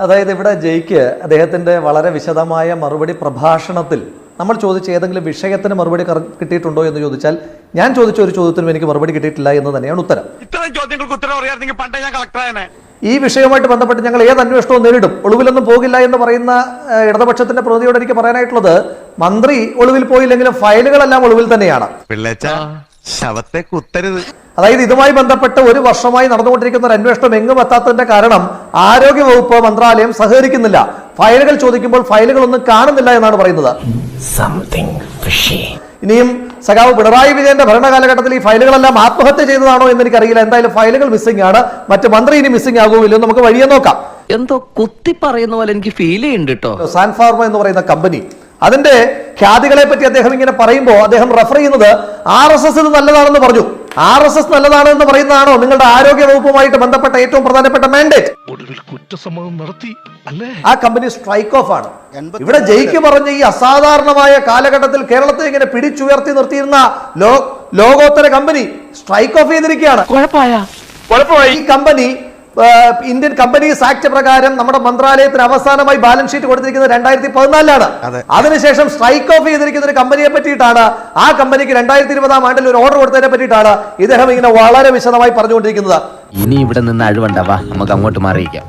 അതായത് ഇവിടെ ജയ്ക്ക് അദ്ദേഹത്തിന്റെ വളരെ വിശദമായ മറുപടി പ്രഭാഷണത്തിൽ നമ്മൾ ചോദിച്ച ഏതെങ്കിലും വിഷയത്തിന് മറുപടി കിട്ടിയിട്ടുണ്ടോ എന്ന് ചോദിച്ചാൽ ഞാൻ ചോദിച്ച ഒരു ചോദ്യത്തിനും എനിക്ക് മറുപടി കിട്ടിയിട്ടില്ല എന്ന് തന്നെയാണ് ഉത്തരം. ഇത്തരം ചോദ്യങ്ങൾക്ക് ഉത്തരം അറിയാമെങ്കിൽ പണ്ടേ ഞാൻ കളക്ടറായനെ ഈ വിഷയവുമായിട്ട് ബന്ധപ്പെട്ട് ഞങ്ങൾ ഏത് അന്വേഷണവും നേരിടും. ഒളിവിലൊന്നും പോകില്ല എന്ന് പറയുന്ന ഇടതുപക്ഷത്തിന്റെ പ്രതിയോട് എനിക്ക് പറയാനായിട്ടുള്ളത് മന്ത്രി ഒളിവിൽ പോയില്ലെങ്കിലും ഫയലുകളെല്ലാം ഒളിവിൽ തന്നെയാണ്. പിള്ളേച്ച ശവത്തെ കുത്തരുത് അതായത് ഇതുമായി ബന്ധപ്പെട്ട് ഒരു വർഷമായി നടന്നുകൊണ്ടിരിക്കുന്ന ഒരു അന്വേഷണം എങ്ങും എത്താത്തതിന്റെ കാരണം ആരോഗ്യ വകുപ്പ് മന്ത്രാലയം സഹകരിക്കുന്നില്ല. ഫയലുകൾ ചോദിക്കുമ്പോൾ ഫയലുകളൊന്നും കാണുന്നില്ല എന്നാണ് പറയുന്നത്. ഇനിയും സഖാവ് പിണറായി വിജയന്റെ ഭരണകാലഘട്ടത്തിൽ ഈ ഫയലുകളെല്ലാം ആത്മഹത്യ ചെയ്തതാണോ എന്ന് എനിക്കറിയില്ല. എന്തായാലും ഫയലുകൾ മിസ്സിംഗ് ആണ്. മറ്റ് മന്ത്രി ഇനി മിസ്സിംഗ് ആകുമല്ലോ നമുക്ക് വഴിയെ നോക്കാം. എന്തോ കുത്തി പറയുന്ന പോലെ എനിക്ക് ഫീൽ ചെയ്യുന്നുണ്ട് കേട്ടോ സാൻഫാർമ എന്ന് പറയുന്ന കമ്പനി. അതിന്റെ ഖ്യാതികളെ പറ്റി അദ്ദേഹം ഇങ്ങനെ പറയുമ്പോൾ അദ്ദേഹം റെഫർ ചെയ്യുന്നത് ആർ എസ് എസ് ഇത് നല്ലതാണെന്ന് പറഞ്ഞു. ആർ എസ് എസ് നല്ലതാണ് എന്ന് പറയുന്നതാണോ? നിങ്ങളുടെ ആരോഗ്യ വകുപ്പുമായിട്ട് ബന്ധപ്പെട്ട ഏറ്റവും പ്രധാനപ്പെട്ട മാൻഡേറ്റ് ഒടുവിൽ കുറ്റസമ്മതം നടത്തി അല്ലേ? ആ കമ്പനി സ്ട്രൈക്ക് ഓഫ് ആണ്. ഇവിടെ ജയിക്ക് പറഞ്ഞ ഈ അസാധാരണമായ കാലഘട്ടത്തിൽ കേരളത്തെ ഇങ്ങനെ പിടിച്ചുയർത്തി നിർത്തിയിരുന്ന ലോകോത്തര കമ്പനി സ്ട്രൈക്ക് ഓഫ് ചെയ്തിരിക്കുകയാണ്. ഈ കമ്പനി ഇന്ത്യൻ കമ്പനീസ് ആക്ട് പ്രകാരം നമ്മുടെ മന്ത്രാലയത്തിന് അവസാനമായി ബാലൻസ് ഷീറ്റ് കൊടുത്തിരിക്കുന്നത് രണ്ടായിരത്തി പതിനാലിലാണ് അതിനുശേഷം സ്ട്രൈക്ക് ഓഫ് ചെയ്തിരിക്കുന്ന ഒരു കമ്പനിയെ പറ്റിയിട്ടാണ് ആ കമ്പനിക്ക് രണ്ടായിരത്തി ഇരുപതാം ആണ്ടിൽ ഒരു ഓർഡർ കൊടുത്തതിനെ പറ്റിയിട്ടാണ് ഇദ്ദേഹം ഇങ്ങനെ വളരെ വിശദമായി പറഞ്ഞുകൊണ്ടിരിക്കുന്നത്. ഇനി ഇവിടെ നിന്ന് അഴിവണ്ടാവാ നമുക്ക് അങ്ങോട്ട് മാറിയിക്കാം